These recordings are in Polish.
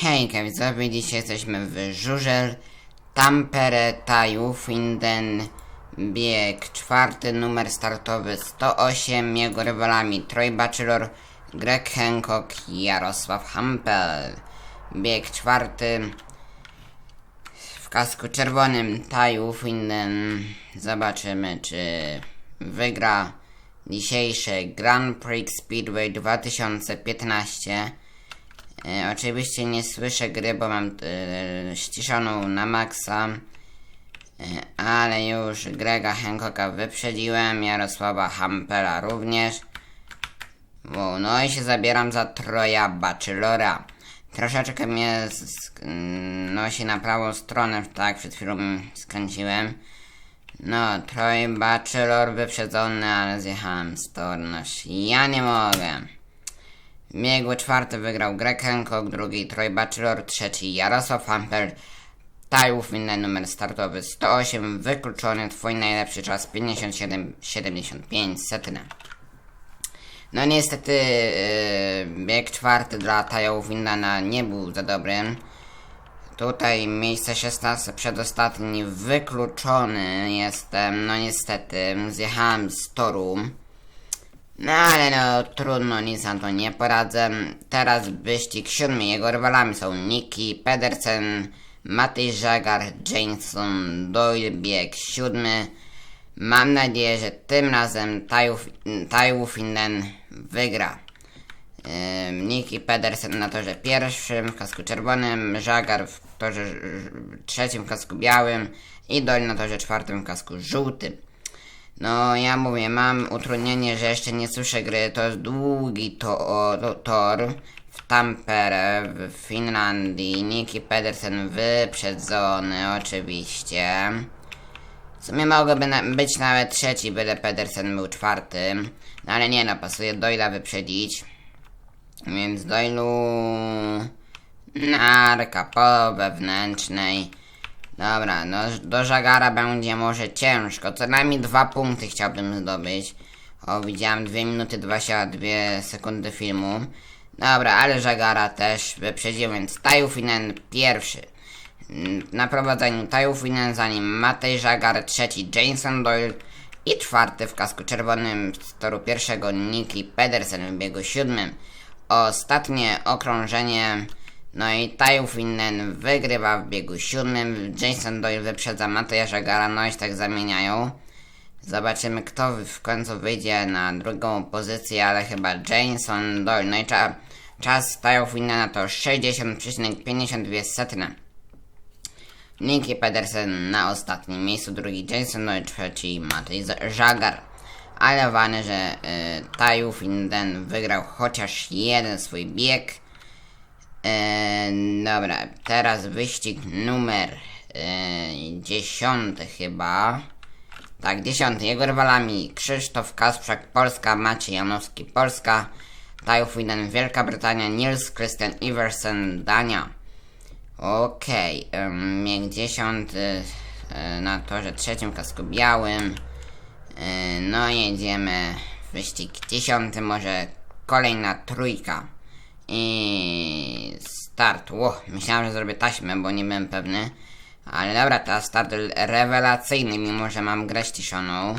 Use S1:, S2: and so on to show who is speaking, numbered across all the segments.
S1: Hejka widzowie, dzisiaj jesteśmy w Żużel Tampere Tajufinden Bieg. Czwarty, numer startowy 108 Jego rywalami Troy Bachelor, Greg Hancock i Jarosław Hampel. Bieg czwarty W kasku czerwonym Tajufinden Zobaczymy czy wygra dzisiejsze Grand Prix Speedway 2015 E, oczywiście nie słyszę gry, bo mam e, ściszoną na maksa. E, ale już Grega Hancocka wyprzedziłem, Jarosława Hampela również. Wo, no i się zabieram za Troja Bachelora. Troszeczkę mnie mm, nosi na prawą stronę, tak przed chwilą skręciłem. No, Troy Bachelor wyprzedzony, ale zjechałem z toru. Noż, ja nie mogę. Biegły czwarty wygrał Greg Hancock, drugi Troy Bachelor, trzeci Jarosław Hampel, Tajów inny numer startowy 108, wykluczony twój najlepszy czas 57,75 setne. No niestety yy, bieg czwarty dla Tajów Windana nie był za dobrym. Tutaj miejsce 16 przedostatni wykluczony jestem, no niestety zjechałem z toru. No ale no trudno, nic na to nie poradzę. Teraz wyścig siódmy. Jego rywalami są Nicky, Pedersen, Matej Żagar, Jameson, Doyle, bieg siódmy. Mam nadzieję, że tym razem Tajwufinen wygra. Nicky Pedersen na torze pierwszym w kasku czerwonym, Żagar w torze trzecim w kasku białym i Doyle na torze czwartym w kasku żółtym. No, ja mówię, mam utrudnienie, że jeszcze nie słyszę gry. To jest długi to, to, tor w Tampere, w Finlandii. Nicky Pedersen wyprzedzony, oczywiście. W sumie mogłoby na, być nawet trzeci, byle Pedersen był czwarty. No ale nie no, pasuje Doyla wyprzedzić. Więc Doylu... Narka po wewnętrznej. Dobra, no do Żagara będzie może ciężko. Co najmniej dwa punkty chciałbym zdobyć. O, widziałem 2 minuty 22 sekundy filmu. Dobra, ale Żagara też wyprzedził, więc Tajufinen pierwszy. Mm, Na prowadzeniu Tajufinen, za nim Matej Żagar, trzeci Jason Doyle i czwarty w kasku czerwonym z toru pierwszego Nicky Pedersen w biegu siódmym. Ostatnie okrążenie no i Tajufinen wygrywa w biegu siódmym, Jason Doyle wyprzedza Mateja Żagara, no i tak zamieniają. Zobaczymy kto w końcu wyjdzie na drugą pozycję, ale chyba Jason Doyle. No i cza, czas Tajufinena to 60,52 setne. Nicky Pedersen na ostatnim miejscu, drugi Jason Doyle, trzeci Matej Żagar. Ale ważne, że y, Tajufinden wygrał chociaż jeden swój bieg. Eee, dobra, teraz wyścig numer eee, dziesiąty chyba. Tak, dziesiąty. Jego rywalami Krzysztof Kasprzak, Polska, Maciej Janowski, Polska, Tajów Widen, Wielka Brytania, Nils Christian Iversen, Dania. Okej, okay, bieg dziesiąty e, na torze trzecim, kasku białym. E, no jedziemy. Wyścig dziesiąty, może kolejna trójka. I start. Ło, myślałem, że zrobię taśmę, bo nie byłem pewny. Ale dobra, to start rewelacyjny, mimo że mam grę ściszoną.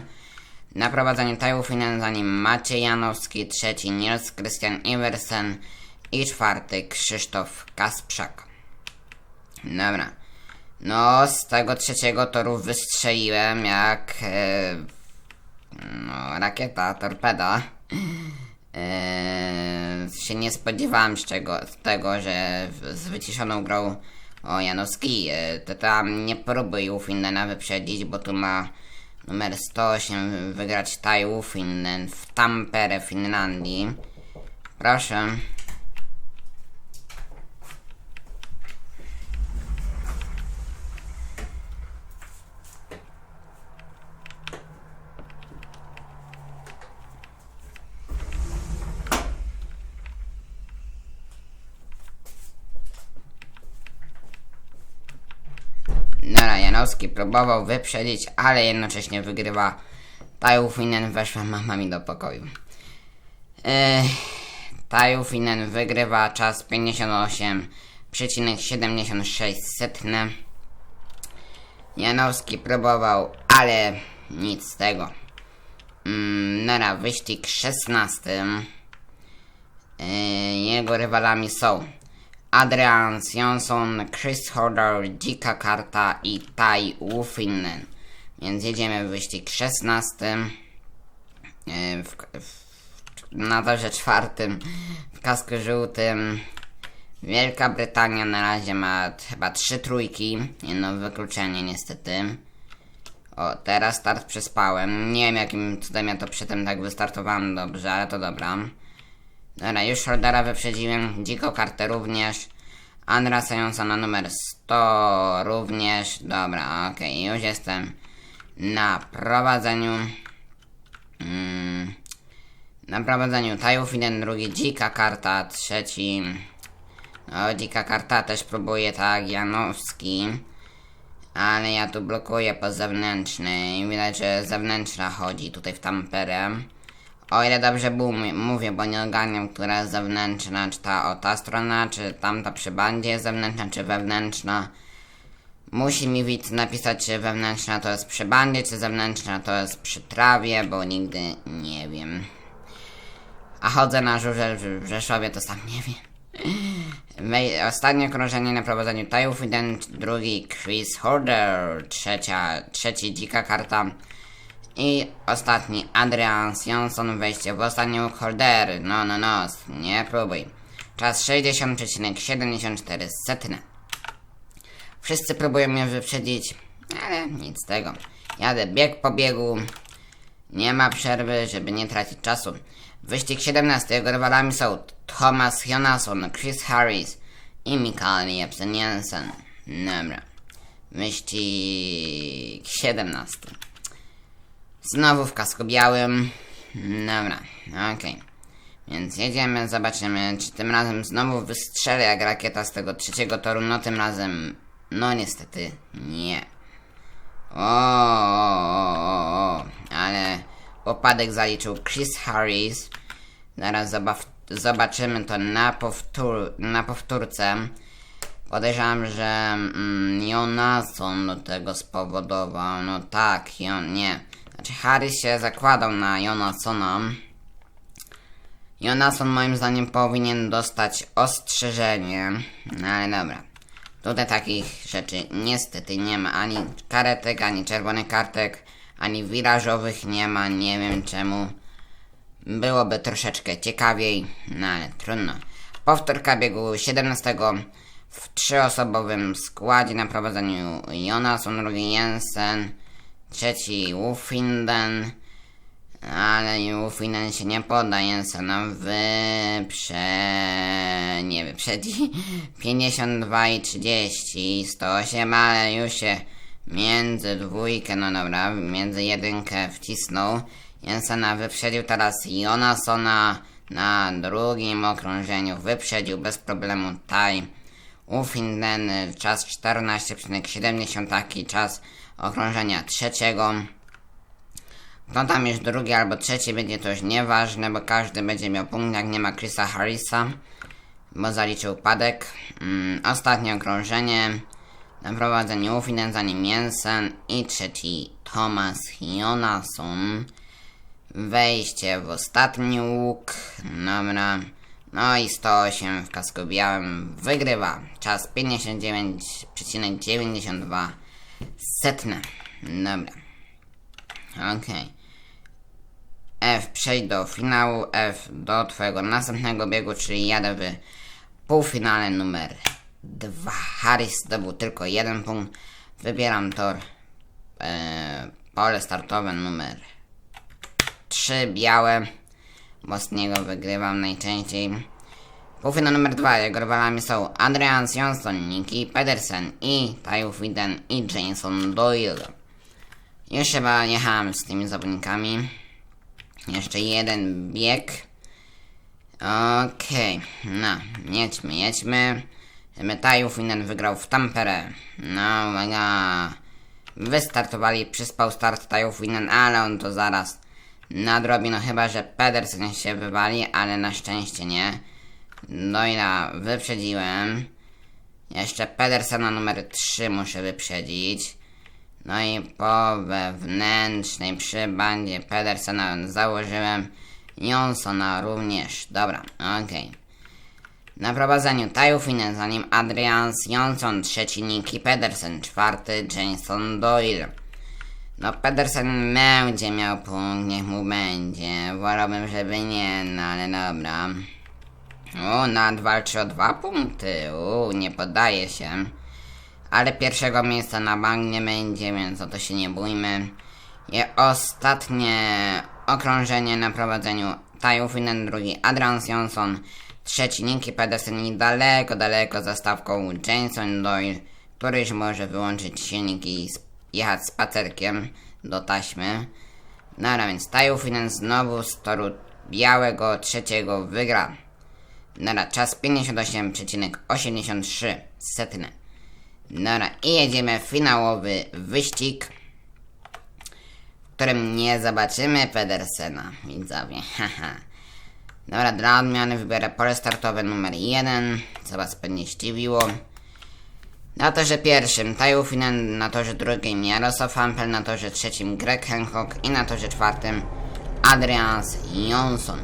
S1: Na prowadzeniu za nim Maciej Janowski, trzeci Niels Christian Iversen i czwarty Krzysztof Kasprzak. Dobra. No, z tego trzeciego toru wystrzeliłem jak... E, no, rakieta, torpeda. Eee, się nie spodziewałem z, czego, z tego, że z wyciszoną grą o Janowski, e, to tam nie próbuj Ufinnena wyprzedzić, bo tu ma numer 108 wygrać Taj Ufinnen w Tampere, Finlandii. Proszę. Próbował wyprzedzić, ale jednocześnie wygrywa. Tajufinen weszła mama mi do pokoju. Yy, Tajufinen wygrywa czas 58 14,76 setne. Janowski próbował, ale nic z tego. Mm, Nara, wyścig 16. Yy, jego rywalami są Adrian Johnson, Chris Hodder, Dzika Karta i Tai Wuffinen. Więc jedziemy w wyścig 16. Yy, w, w, na torze czwartym w kasku żółtym. Wielka Brytania na razie ma chyba trzy trójki. Jedno wykluczenie niestety. O, teraz start przespałem. Nie wiem jakim cudem ja to przedtem tak wystartowałem dobrze, ale to dobra. Dobra, już Holdera wyprzedziłem. Dziko kartę również. Andra Sajonsa na numer 100 również. Dobra, okej, już jestem na prowadzeniu. Mm, na prowadzeniu Tajów, jeden drugi, dzika karta, trzeci. Dzika karta też próbuje tak, Janowski. Ale ja tu blokuję po zewnętrznej. Widać, że zewnętrzna chodzi tutaj w tamperę. O ile dobrze bum- mówię, bo nie ogarniam, która jest zewnętrzna, czy ta o ta strona, czy tamta przy bandzie jest zewnętrzna, czy wewnętrzna. Musi mi widz napisać, czy wewnętrzna to jest przy bandzie, czy zewnętrzna to jest przy trawie, bo nigdy nie wiem. A chodzę na żurzel w Rzeszowie, to sam nie wiem. Ostatnie krążenie na prowadzeniu Tajów, jeden, drugi Chris Horder, trzecia, trzeci dzika karta i ostatni Adrian Johnson, wejście w ostatni łuk Hordery, no no no, nie próbuj. Czas 60,74 setne. Wszyscy próbują mnie wyprzedzić, ale nic z tego. Jadę bieg po biegu, nie ma przerwy, żeby nie tracić czasu. Wyścig 17. Jego rywalami są Thomas Jonasson, Chris Harris i Mikael Jepsen Jensen. Dobra. Wyścig 17. Znowu w kasku białym. Dobra, okej. Więc jedziemy, zobaczymy, czy tym razem znowu wystrzelę jak rakieta z tego trzeciego toru. No tym razem, no niestety, nie. O, ale upadek zaliczył Chris Harris. Zaraz zobaczymy to na, powtór- na powtórce. Podejrzewam, że mm, Jonasson do tego spowodował. No tak, Jon, nie. Znaczy Harris się zakładał na Jonassona. Jonasson moim zdaniem powinien dostać ostrzeżenie. No ale dobra. Tutaj takich rzeczy niestety nie ma. Ani karetek, ani czerwonych kartek, ani wirażowych nie ma. Nie wiem czemu. Byłoby troszeczkę ciekawiej, no ale trudno. Powtórka biegu 17 w trzyosobowym składzie na prowadzeniu Jonasson, drugi Jensen, trzeci Wufinden, ale Wufinden się nie poda Jensena wyprze... nie wyprzedzi 52 i 30 108, ale już się między dwójkę, no dobra, między jedynkę wcisnął. Jensena wyprzedził teraz Jonassona na drugim okrążeniu. Wyprzedził bez problemu Taj. Ufinden czas 14,70 taki czas okrążenia trzeciego. Kto tam już drugi albo trzeci będzie to już nieważne, bo każdy będzie miał punkt, jak nie ma Chrisa Harrisa, bo zaliczył upadek. Mm, ostatnie okrążenie na prowadzeniu Ufinen, za nim Jensen i trzeci Thomas Jonasson. Wejście w ostatni łuk. Dobra. No i 108 w kasku białym wygrywa. Czas 59,92 setne. Dobra. Okej. F przejdź do finału, F do twojego następnego biegu, czyli jadę w półfinale numer 2. Harris zdobył tylko jeden punkt. Wybieram tor e, pole startowe numer 3 białe, bo z niego wygrywam najczęściej. Półfinał numer 2, jego rywalami są Adrian Johnson, Nicky Pedersen i Tajów Widen i Jason Doyle. Już chyba jechałem z tymi zawodnikami. Jeszcze jeden bieg. Okej, no, jedźmy, jedźmy. Żeby Tajów Widen wygrał w Tampere. No, uwaga. Wystartowali, przyspał start Tajów Widen, ale on to zaraz nadrobi, no chyba, że Pedersen się wywali, ale na szczęście nie. Doyla wyprzedziłem. Jeszcze Pedersena numer 3 muszę wyprzedzić. No i po wewnętrznej przy bandzie Pedersena założyłem Jonsona również. Dobra, okej. Na prowadzeniu Tajufinen, za nim Adrians Johnson, trzeci Nicky Pedersen, czwarty Jason Doyle. No Pedersen będzie miał punkt, niech mu będzie. Wolałbym, żeby nie, no ale dobra. O, nad walczy o dwa punkty. U, nie poddaje się. Ale pierwszego miejsca na bank nie będzie, więc o to się nie bójmy. I ostatnie okrążenie na prowadzeniu Tajufinen, drugi Adrian Johnson, trzeci Nicky Pedersen i daleko, daleko za stawką Jason Doyle, który już może wyłączyć silnik i sp- jechać spacerkiem do taśmy. Dobra, więc Tajufinen znowu z toru białego trzeciego wygra. Dobra, czas 58,83 setny. Dobra, i jedziemy w finałowy wyścig, w którym nie zobaczymy Pedersena, widzowie, haha. Dobra, dla odmiany wybiorę pole startowe numer 1, co was pewnie zdziwiło. Na torze pierwszym Tajufinen, na torze drugim Jarosław Hampel, na torze trzecim Greg Hancock i na torze czwartym Adrians Jonsson.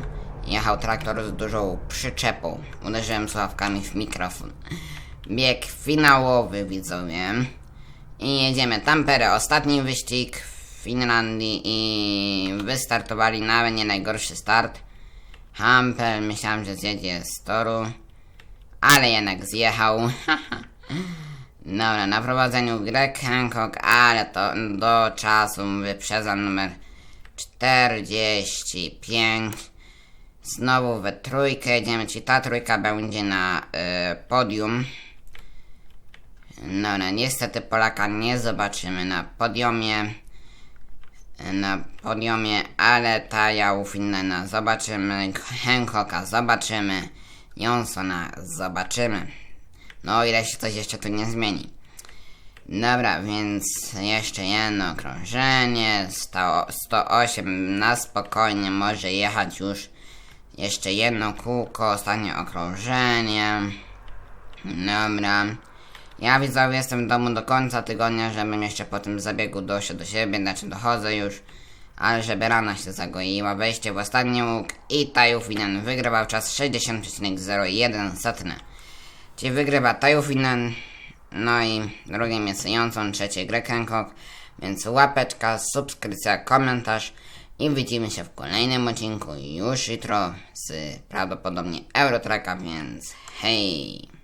S1: Jechał traktor z dużą przyczepą. Uderzyłem słuchawkami w mikrofon. Bieg finałowy, widzowie. I jedziemy Tampere, ostatni wyścig w Finlandii i wystartowali nawet nie najgorszy start. Hampel, myślałem, że zjedzie z toru, ale jednak zjechał. Dobra, na prowadzeniu Greg Hancock, ale to do czasu wyprzedza numer 45. Znowu we trójkę jedziemy, czyli ta trójka będzie na y, podium. Dobra, niestety Polaka nie zobaczymy na podiumie. Na podiumie, ale Taja Ufinnena zobaczymy, Hancocka zobaczymy, Jonsona zobaczymy. No ile się coś jeszcze tu nie zmieni. Dobra, więc jeszcze jedno okrążenie. 100, 108 na spokojnie może jechać już. Jeszcze jedno kółko, ostatnie okrążenie. Dobra. Ja widzowie jestem w domu do końca tygodnia, żebym jeszcze po tym zabiegu doszedł do siebie, znaczy dochodzę już. Ale żeby rana się zagoiła, wejście w ostatni łuk i Tajufinen wygrywał czas 60,01 setny. Czyli wygrywa Tajufinen, no i drugim jest Johnson, trzeci Greg Hancock, więc łapeczka, subskrypcja, komentarz i widzimy się w kolejnym odcinku już jutro z prawdopodobnie Eurotraka, więc hej!